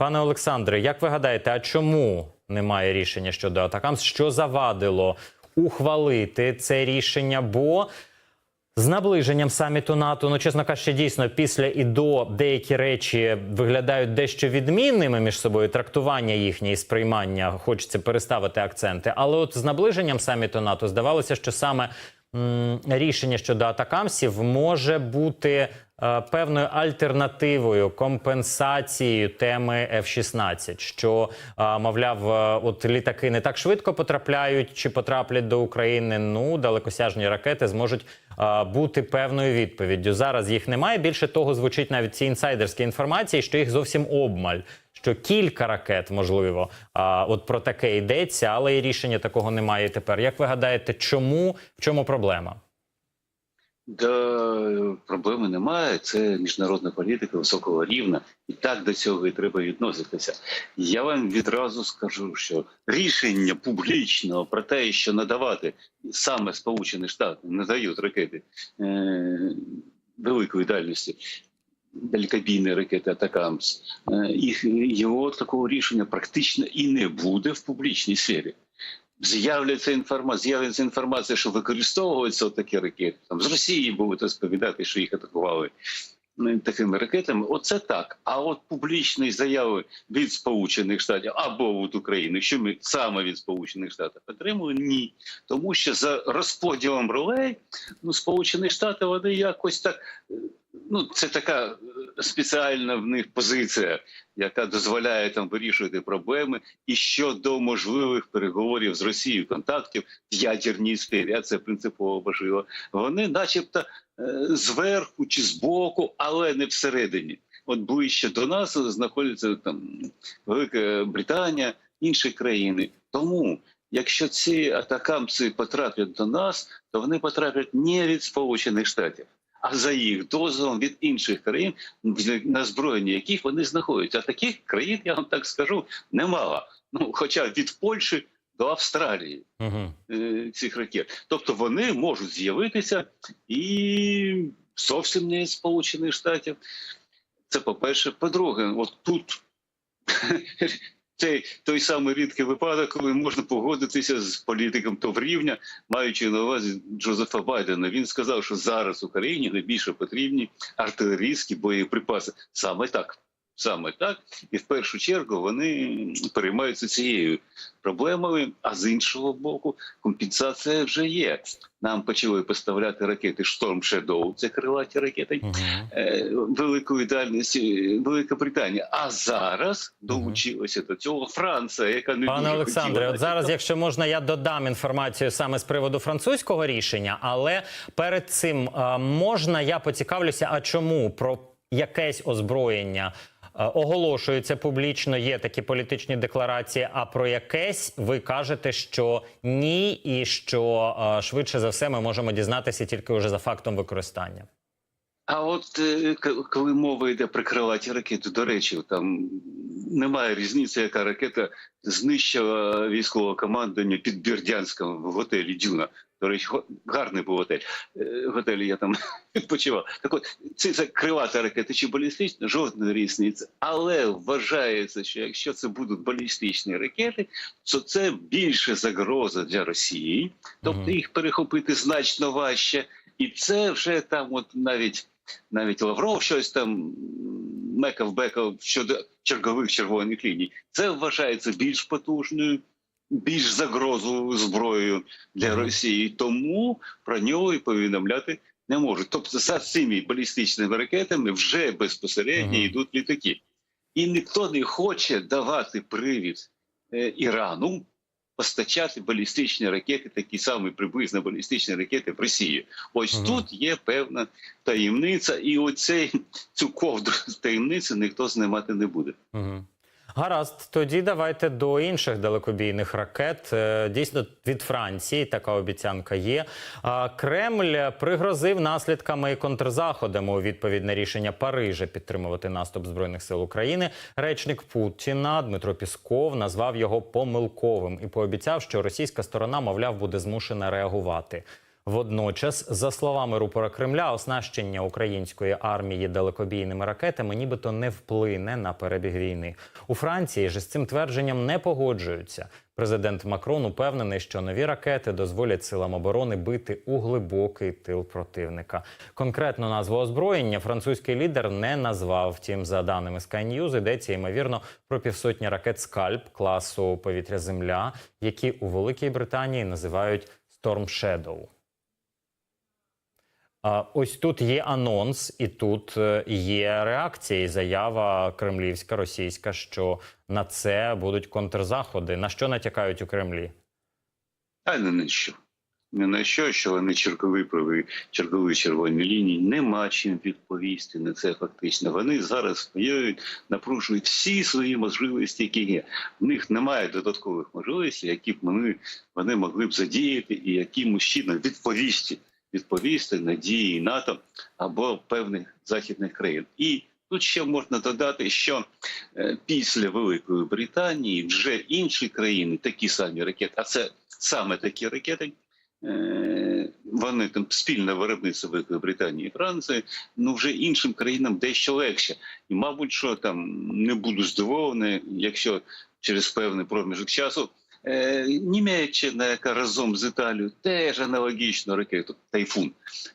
Пане Олександре, як ви гадаєте, а чому немає рішення щодо Атакамс? Що завадило ухвалити це рішення? Бо з наближенням саміту НАТО, ну чесно кажучи, дійсно після і до деякі речі виглядають дещо відмінними між собою. Трактування їхнє і сприймання хочеться переставити акценти. Але от з наближенням саміту НАТО здавалося, що саме рішення щодо атакамсів може бути е, певною альтернативою, компенсацією теми F-16, що е, мовляв, е, от літаки не так швидко потрапляють чи потраплять до України. Ну далекосяжні ракети зможуть бути певною відповіддю. Зараз їх немає. Більше того, звучить навіть ці інсайдерські інформації, що їх зовсім обмаль. Що кілька ракет можливо, а, от про таке йдеться, але і рішення такого немає тепер. Як ви гадаєте, чому в чому проблема? Да, проблеми немає. Це міжнародна політика високого рівня, і так до цього і треба відноситися. Я вам відразу скажу, що рішення публічного про те, що надавати саме Сполучені Штати надають ракети е- великої дальності. Далекобійні ракети Атакамс, е, його такого рішення практично і не буде в публічній сфері з'являться інформація, з'явиться інформація, що використовуються такі ракети. Там з Росії будуть розповідати, що їх атакували ну, такими ракетами. Оце так. А от публічні заяви від Сполучених Штатів або від України, що ми саме від Сполучених Штатів отримуємо, ні. Тому що за розподілом ролей ну, Сполучені Штати вони якось так. Ну, це така е, спеціальна в них позиція, яка дозволяє там вирішувати проблеми і щодо можливих переговорів з Росією, контактів в ядерній сфері. Це принципово важливо. Вони, начебто, е, зверху чи збоку, але не всередині. От ближче до нас знаходиться там Велика Британія, інші країни. Тому, якщо ці атакамці потраплять до нас, то вони потраплять не від Сполучених Штатів. А за їх дозволом від інших країн, на зброєнні яких вони знаходяться. А таких країн, я вам так скажу, немало. Ну, хоча від Польщі до Австралії Угу. е, цих ракет. Тобто вони можуть з'явитися і зовсім не з Сполучених Штатів. Це по-перше. По-друге, от тут цей той самий рідкий випадок, коли можна погодитися з політиком того рівня, маючи на увазі Джозефа Байдена. Він сказав, що зараз Україні найбільше потрібні артилерійські боєприпаси. Саме так. Саме так, і в першу чергу вони переймаються цією проблемою. А з іншого боку, компенсація вже є. Нам почали поставляти ракети Storm Shadow, це крилаті ракети е, великої дальності Велика Британія. А зараз долучилася до цього Франція, яка не Пане дуже Олександре, от зараз, якщо можна, я додам інформацію саме з приводу французького рішення, але перед цим е, можна я поцікавлюся, а чому про якесь озброєння оголошується публічно, є такі політичні декларації. А про якесь ви кажете, що ні, і що е, швидше за все ми можемо дізнатися тільки вже за фактом використання. А от е, коли мова йде про крилаті ракети, до речі, там немає різниці, яка ракета знищила військове командування під Бердянськом в готелі Дюна. До речі, гарний був готель. Е, готелі я там відпочивав. Так от, це, це крилата ракета чи балістична, жодної різниці. Але вважається, що якщо це будуть балістичні ракети, то це більше загроза для Росії, тобто їх перехопити значно важче. І це вже там, от навіть навіть Лавров щось там мекав бекав щодо чергових червоних ліній. Це вважається більш потужною, більш загрозою зброєю для Росії. Тому про нього і повідомляти не можуть. Тобто за цими балістичними ракетами вже безпосередньо Мгм. йдуть літаки. І ніхто не хоче давати привід е, Ірану постачати балістичні ракети, такі самі приблизно балістичні ракети в Росію. Ось Мгм. тут є певна таємниця, і оцей цю ковдру таємниці ніхто знімати не буде. Угу. Гаразд, тоді давайте до інших далекобійних ракет. Е, Дійсно, від Франції така обіцянка є. Кремль пригрозив наслідками і контрзаходами у відповідь на рішення Парижа підтримувати наступ збройних сил України. Речник Путіна Дмитро Пісков назвав його помилковим і пообіцяв, що російська сторона, мовляв, буде змушена реагувати. Водночас, за словами рупора Кремля, оснащення української армії далекобійними ракетами нібито не вплине на перебіг війни. У Франції ж з цим твердженням не погоджуються. Президент Макрон упевнений, що нові ракети дозволять силам оборони бити у глибокий тил противника. Конкретну назву озброєння французький лідер не назвав. Втім, за даними Sky News, йдеться ймовірно про півсотні ракет Скальп класу повітря Земля, які у Великій Британії називають Storm Shadow. Ось тут є анонс, і тут е, є реакція і заява кремлівська, російська, що на це будуть контрзаходи. На що натякають у Кремлі? А не на що. Не на що, що вони чергові прави, чергові червоні лінії, нема чим відповісти на це фактично. Вони зараз воюють, напружують всі свої можливості, які є. В них немає додаткових можливостей, які б вони, вони могли б задіяти і якимось чином відповісти, відповісти на дії НАТО або певних західних країн. І тут ще можна додати, що е, після Великої Британії вже інші країни, такі самі ракети, а це саме такі ракети. е, Вони там спільне виробництво Великої Британії і Франції, ну вже іншим країнам дещо легше. І, мабуть, що там не буду здивований, якщо через певний проміжок часу Німеччина, яка разом з Італією теж аналогічну ракету Тайфун,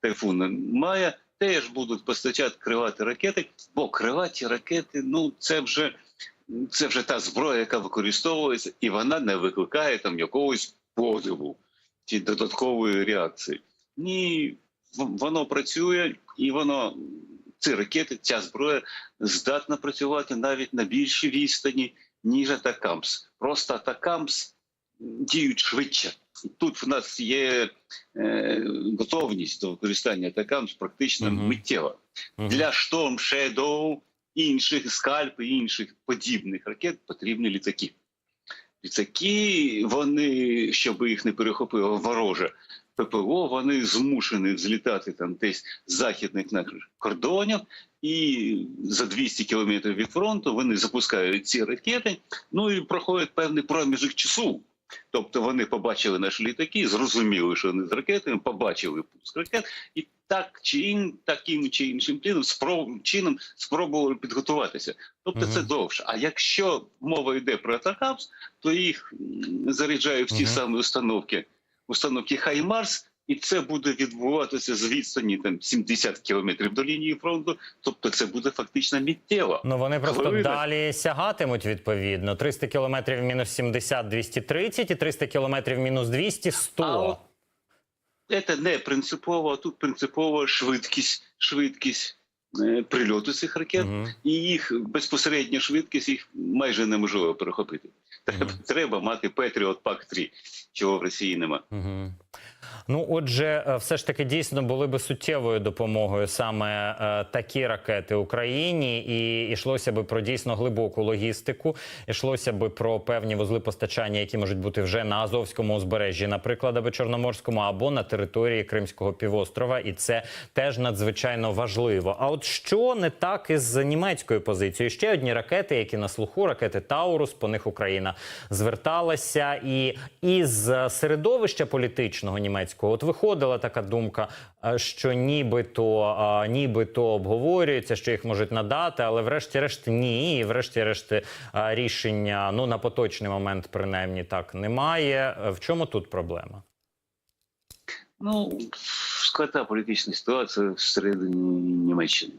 Тайфун має, теж будуть постачати криваті ракети, бо криваті ракети, ну це вже це вже та зброя, яка використовується, і вона не викликає там якогось подиву чи додаткової реакції. Ні, воно працює, і воно ці ракети, ця зброя здатна працювати навіть на більшій відстані, ніж Атакамс. Просто Атакамс діють швидше. Тут в нас є е, готовність до використання Атакамс практично Мгм. миттєва. Мгм. Для Storm Shadow, інших скальп і інших подібних ракет потрібні літаки. Літаки, вони, щоб їх не перехопило вороже ППО, вони змушені взлітати там десь з західних кордонів, і за 200 кілометрів від фронту вони запускають ці ракети, ну і проходить певний проміжок часу. Тобто вони побачили наші літаки, зрозуміли, що вони з ракетами, побачили пуск ракет, і так чи ін, таким чи іншим чином, спроб, чином спробували підготуватися. Тобто Мгм. це довше. А якщо мова йде про Атакамс, то їх заряджають в ті самі установки, установки Хаймарс, і це буде відбуватися з відстані там 70 кілометрів до лінії фронту. Тобто це буде фактично миттєво. Ну вони просто Хвилина. далі сягатимуть відповідно. 300 кілометрів мінус 70 – 230 і 300 кілометрів мінус 200 – 100. А Це не принципово, а тут принципово швидкість, швидкість е, прильоту цих ракет. Мгм. і їх безпосередня швидкість їх майже неможливо перехопити. Треба, треба мати Patriot PAC-3, чого в Росії нема. Ну, отже, е, все ж таки дійсно були би суттєвою допомогою саме е, такі ракети Україні, і йшлося би про дійсно глибоку логістику. Йшлося би про певні вузли постачання, які можуть бути вже на Азовському узбережжі, наприклад, або Чорноморському, або на території Кримського півострова, і це теж надзвичайно важливо. А от що не так із німецькою позицією? Ще одні ракети, які на слуху, ракети Таурус, по них Україна зверталася, і із середовища політичного німецького от виходила така думка, е, що нібито, е, нібито обговорюється, що їх можуть надати, але врешті-решт ні. І врешті-решт е, рішення ну на поточний момент принаймні так немає. В чому тут проблема? Ну, складна політична ситуація всередині Німеччини.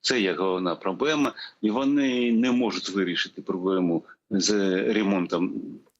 Це є головна проблема, і вони не можуть вирішити проблему з ремонтом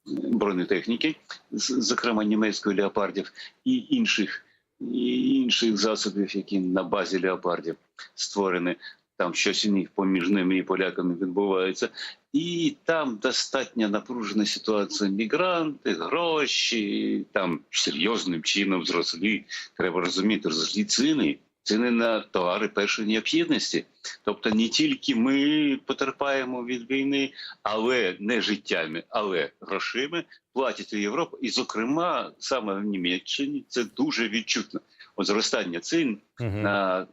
бронетехніки, зокрема німецької леопардів і інших, і інших засобів, які на базі леопардів створені. Там щось у них поміж ними і поляками відбувається. І там достатньо напружена ситуація. Мігранти, гроші, там серйозним чином зросли. Треба розуміти, зросли ціни. Ціни на товари першої необхідності. Тобто не тільки ми потерпаємо від війни, але не життями, але грошима платить і Європа. І, зокрема, саме в Німеччині це дуже відчутно. От зростання цін Мгм. на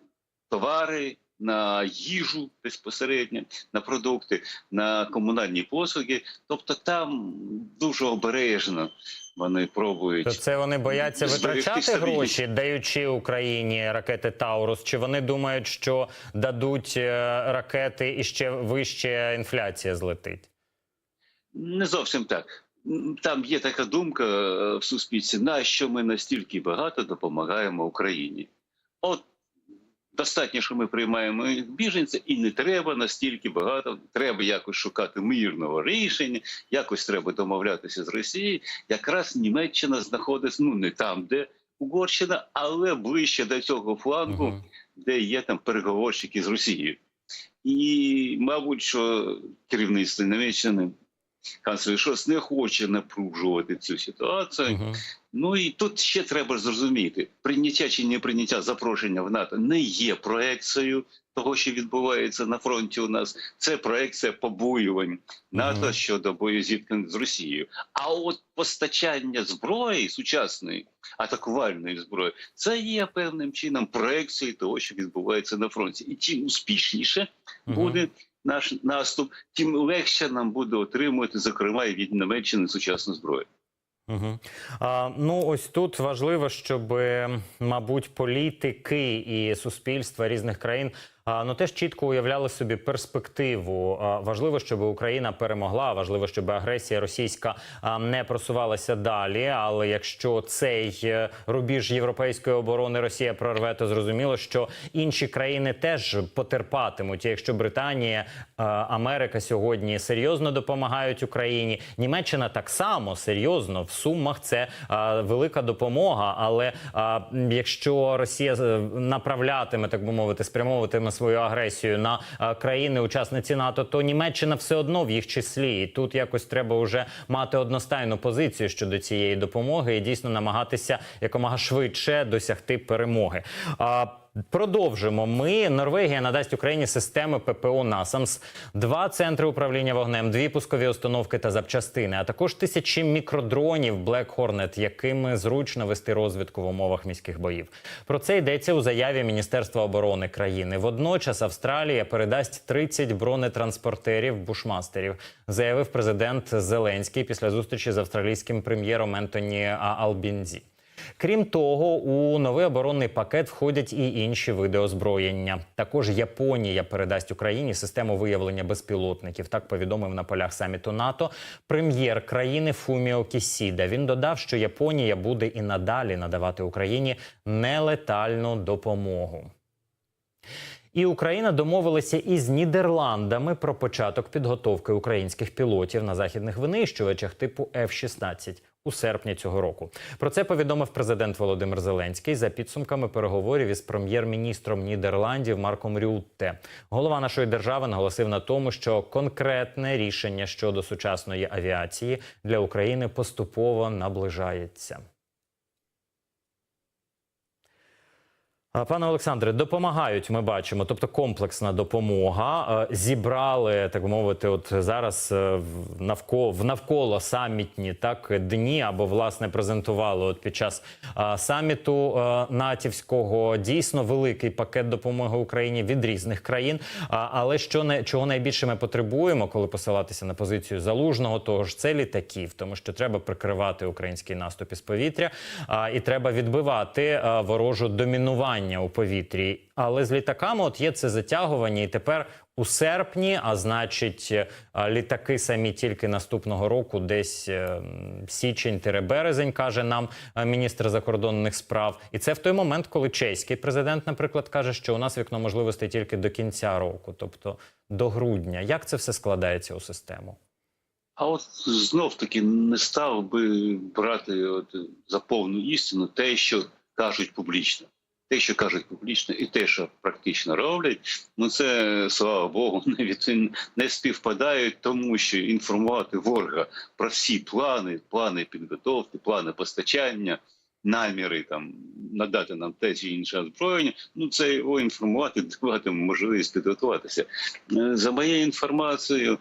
товари, на їжу безпосередньо, на продукти, на комунальні послуги. Тобто там дуже обережно Вони пробують То це вони бояться витрачати гроші, даючи Україні ракети Таурус? Чи вони думають, що дадуть е, ракети і ще вище інфляція злетить? Не зовсім так. Там є така думка е, в суспільстві, нащо ми настільки багато допомагаємо Україні. От достатньо, що ми приймаємо їх біженців, і не треба настільки багато. Треба якось шукати мирного рішення, якось треба домовлятися з Росією. Якраз Німеччина знаходиться ну не там, де Угорщина, але ближче до цього флангу Мгм. де є там переговорщики з Росією. І, мабуть, що керівництво Німеччини, канцлер Шос не хоче напружувати цю ситуацію. Мгм. Ну і тут ще треба зрозуміти: прийняття чи не прийняття запрошення в НАТО не є проекцією того, що відбувається на фронті. У нас це проекція побоювань НАТО Мгм. щодо боєзіткнень з Росією. А от постачання зброї сучасної атакувальної зброї, це є певним чином проекцією того, що відбувається на фронті. І чим успішніше Мгм. буде наш наступ, тим легше нам буде отримувати, зокрема, і від Німеччини сучасну зброю. Угу. А, ну ось тут важливо, щоб, мабуть, політики і суспільства різних країн ну теж чітко уявляли собі перспективу. Важливо, щоб Україна перемогла. Важливо, щоб агресія російська не просувалася далі. Але якщо цей е, рубіж європейської оборони Росія прорве, то зрозуміло, що інші країни теж потерпатимуть. Якщо Британія, Америка сьогодні серйозно допомагають Україні, Німеччина так само серйозно в сумах це велика допомога. Але якщо Росія е, направлятиме, так би мовити, спрямовуватиме свою агресію на е, країни-учасниці НАТО, то Німеччина все одно в їх числі. І тут якось треба вже мати одностайну позицію щодо цієї допомоги і дійсно намагатися якомога швидше досягти перемоги. Продовжимо. Ми Норвегія надасть Україні системи ППО НАСАМС, два центри управління вогнем, дві пускові установки та запчастини, а також тисячі мікродронів Black Hornet, якими зручно вести розвідку в умовах міських боїв. Про це йдеться у заяві Міністерства оборони країни. Водночас Австралія передасть 30 бронетранспортерів бушмастерів, заявив президент Зеленський після зустрічі з австралійським прем'єром Ентоні Албінзі. Крім того, у новий оборонний пакет входять і інші види озброєння. Також Японія передасть Україні систему виявлення безпілотників. Так повідомив на полях саміту НАТО прем'єр країни Фуміо Кісіда. Він додав, що Японія буде і надалі надавати Україні нелетальну допомогу. І Україна домовилася із Нідерландами про початок підготовки українських пілотів на західних винищувачах типу F-16 у серпні цього року. Про це повідомив президент Володимир Зеленський за підсумками переговорів із прем'єр-міністром Нідерландів Марком Рютте. Голова нашої держави наголосив на тому, що конкретне рішення щодо сучасної авіації для України поступово наближається. А, Пане Олександре, допомагають. Ми бачимо, тобто комплексна допомога. Е, Зібрали так мовити, от зараз е, навколо в навколо самітні так дні або власне презентували от під час саміту е, натівського дійсно великий пакет допомоги Україні від різних країн. Але що не чого найбільше ми потребуємо, коли посилатися на позицію залужного, того ж це літаків, тому що треба прикривати український наступ із повітря, і треба відбивати ворожу домінування у повітрі. Але з літаками, от є це затягування, і тепер у серпні, а значить, е, літаки самі тільки наступного року, десь е, м, січень-березень, каже нам е, міністр закордонних справ. І це в той момент, коли чеський президент, наприклад, каже, що у нас вікно можливостей тільки до кінця року, тобто до грудня. Як це все складається у систему? А от знов таки не став би брати от за повну істину те, що кажуть публічно. Те, що кажуть публічно, і те, що практично роблять, ну це слава Богу, не від не співпадають, тому що інформувати ворога про всі плани, плани підготовки, плани постачання, наміри там надати нам те чи інше озброєння. Ну це його інформувати, давати можливість підготуватися. Е, За моєю інформацією.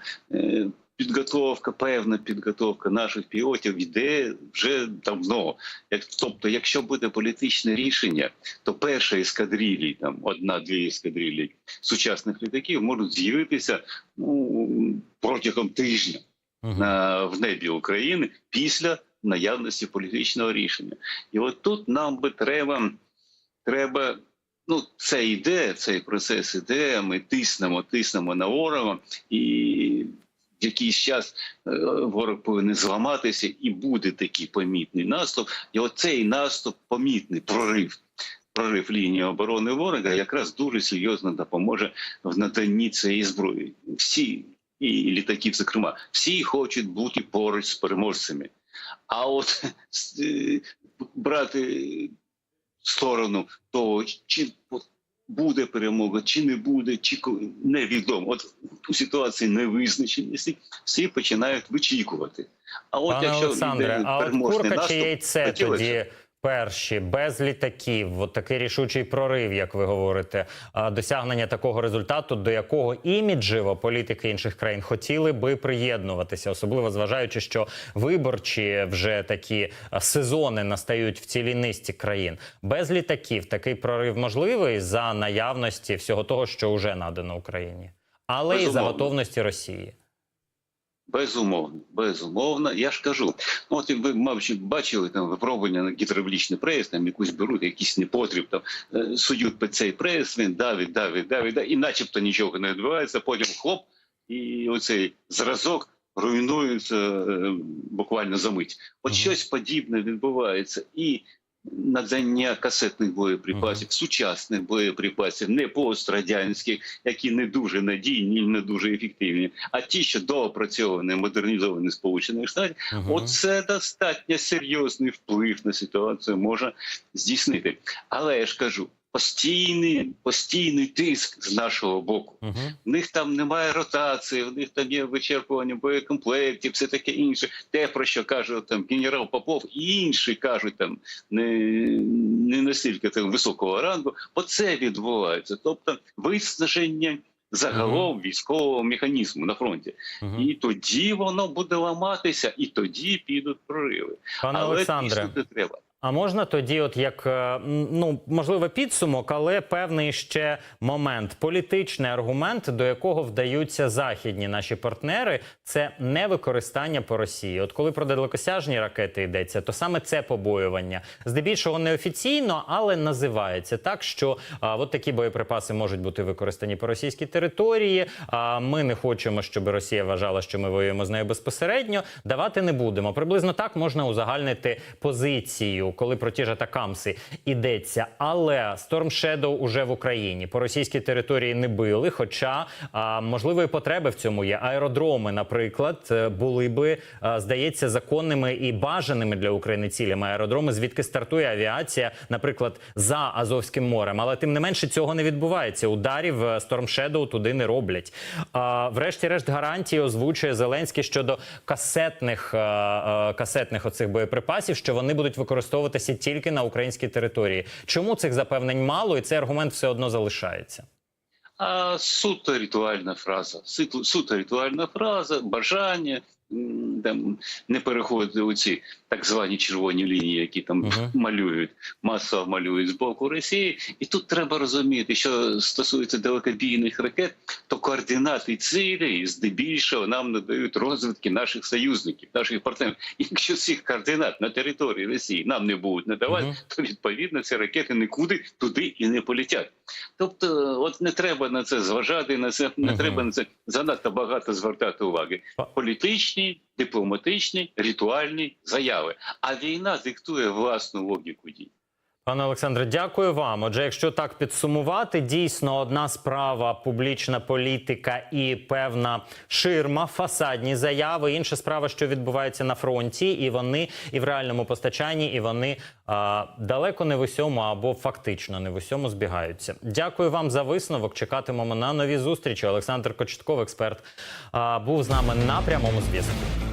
Підготовка, певна підготовка наших пілотів йде вже давно. Як тобто, якщо буде політичне рішення, то перша ескадрилі, там одна-дві ескадрилі сучасних літаків можуть з'явитися ну протягом тижня Мгм. на в небі України після наявності політичного рішення. І от тут нам би треба, треба. Ну, це йде, цей процес іде. Ми тиснемо, тиснемо на ворога, і якийсь час е, ворог повинен зламатися, і буде такий помітний наступ. І оцей наступ, помітний прорив, прорив лінії оборони ворога, якраз дуже серйозно допоможе в наданні цієї зброї. Всі і літаків, зокрема, всі хочуть бути поруч з переможцями. А от е, брати сторону того, чи буде перемога, чи не буде, чи невідомо. От у ситуації невизначеності всі починають вичікувати. А от Пане якщо Олександре, а от курка наступ, чи яйце хотілося тоді перші, без літаків, от такий рішучий прорив, як ви говорите, досягнення такого результату, до якого іміджево політики інших країн хотіли би приєднуватися, особливо зважаючи, що виборчі вже такі сезони настають в цілій низці країн. Без літаків такий прорив можливий за наявності всього того, що вже надано Україні, але і за готовності Росії. Безумовно, безумовно. Я ж кажу, ну от ви, мабуть, бачили там випробування на гідравлічний прес, там якусь беруть, якийсь непотріб, там е, сують під цей прес, він давить, давить, давить, давить, і начебто нічого не відбувається, потім хлоп, і оцей зразок руйнується е, буквально за мить. От щось подібне відбувається. І надання касетних боєприпасів, сучасних боєприпасів, не пострадянських, які не дуже надійні, не дуже ефективні, а ті, що доопрацьовані, модернізовані Сполучених Штатів, Мгм. оце достатньо серйозний вплив на ситуацію може здійснити. Але я ж кажу. Постійний, постійний тиск з нашого боку. Мгм. В них там немає ротації, в них там є вичерпування боєкомплектів, все таке інше. Те, про що каже там генерал Попов, і інші кажуть там не, не настільки там високого рангу, бо це відбувається. Тобто виснаження загалом військового механізму на фронті. Мгм. І тоді воно буде ламатися, і тоді підуть прориви. Пане Але Олександре, треба. А можна тоді, от як е, ну можливо, підсумок, але певний ще момент, політичний аргумент, до якого вдаються західні наші партнери, це не використання по Росії. От коли про далекосяжні ракети йдеться, то саме це побоювання здебільшого неофіційно, але називається так, що а, от такі боєприпаси можуть бути використані по російській території. А ми не хочемо, щоб Росія вважала, що ми воюємо з нею безпосередньо. Давати не будемо. Приблизно так можна узагальнити позицію, коли про ті ж атакамси йдеться. Але Storm Shadow уже в Україні по російській території не били. Хоча а, можливої потреби в цьому є. Аеродроми, наприклад, е, були би а, здається законними і бажаними для України цілями. Аеродроми, звідки стартує авіація, наприклад, за Азовським морем. Але тим не менше цього не відбувається. Ударів е, Storm Shadow туди не роблять. А, врешті-решт гарантії озвучує Зеленський щодо касетних, е, е, касетних оцих боєприпасів, що вони будуть використовуватися тільки на українській території. Чому цих запевнень мало, і цей аргумент все одно залишається? А суто ритуальна фраза. Суто, ритуальна фраза, бажання там, не переходити у ці так звані червоні лінії, які там Мгм. малюють, масово малюють з боку Росії. І тут треба розуміти, що стосується далекобійних ракет, то координати цілей здебільшого нам надають розвідки наших союзників, наших партнерів. Якщо цих координат на території Росії нам не будуть надавати, Мгм. то відповідно ці ракети нікуди туди і не полетять. Тобто, от не треба на це зважати, на це не Мгм. треба на це занадто багато звертати уваги. Па- Політичні, дипломатичні, ритуальні заяви. А війна диктує власну логіку дій. Пане Олександре, дякую вам. Отже, якщо так підсумувати, дійсно одна справа публічна політика і певна ширма, фасадні заяви. Інша справа, що відбувається на фронті, і вони і в реальному постачанні, і вони а, далеко не в усьому або фактично не в усьому збігаються. Дякую вам за висновок. Чекатимемо на нові зустрічі. Олександр Кочетков, експерт, а, був з нами на прямому зв'язку.